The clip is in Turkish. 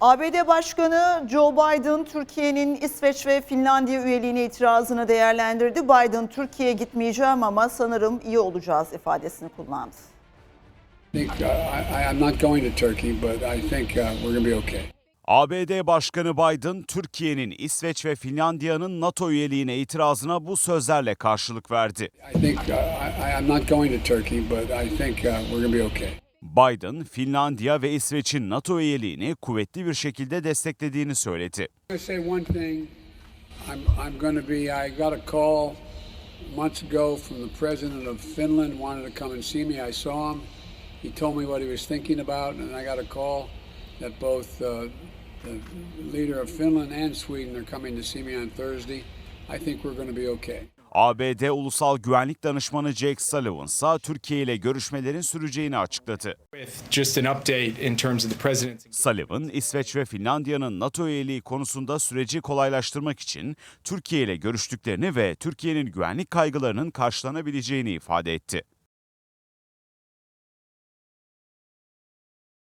ABD Başkanı Joe Biden Türkiye'nin İsveç ve Finlandiya üyeliğine itirazını değerlendirdi. Biden Türkiye'ye gitmeyeceğim ama sanırım iyi olacağız ifadesini kullandı. Uh, I, I'm not going to Turkey, but I think uh, we're going to be okay. ABD Başkanı Biden, Türkiye'nin İsveç ve Finlandiya'nın NATO üyeliğine itirazına bu sözlerle karşılık verdi. I think uh, I, I'm not going to Turkey, but I think uh, we're going to be okay. Biden, Finlandiya ve İsveç'in NATO üyeliğini kuvvetli bir şekilde desteklediğini söyledi. I'm. I'm, be. I got a call months ago from the president of Finland, wanted to come and see me. I saw him. He told me what he was thinking about, and I got a call that both uh, the leader of Finland and Sweden are coming to see me on Thursday. I think we're going to be okay. ABD Ulusal Güvenlik Danışmanı Jake Sullivan ise Türkiye ile görüşmelerin süreceğini açıkladı. Sullivan, İsveç ve Finlandiya'nın NATO üyeliği konusunda süreci kolaylaştırmak için Türkiye ile görüştüklerini ve Türkiye'nin güvenlik kaygılarının karşılanabileceğini ifade etti.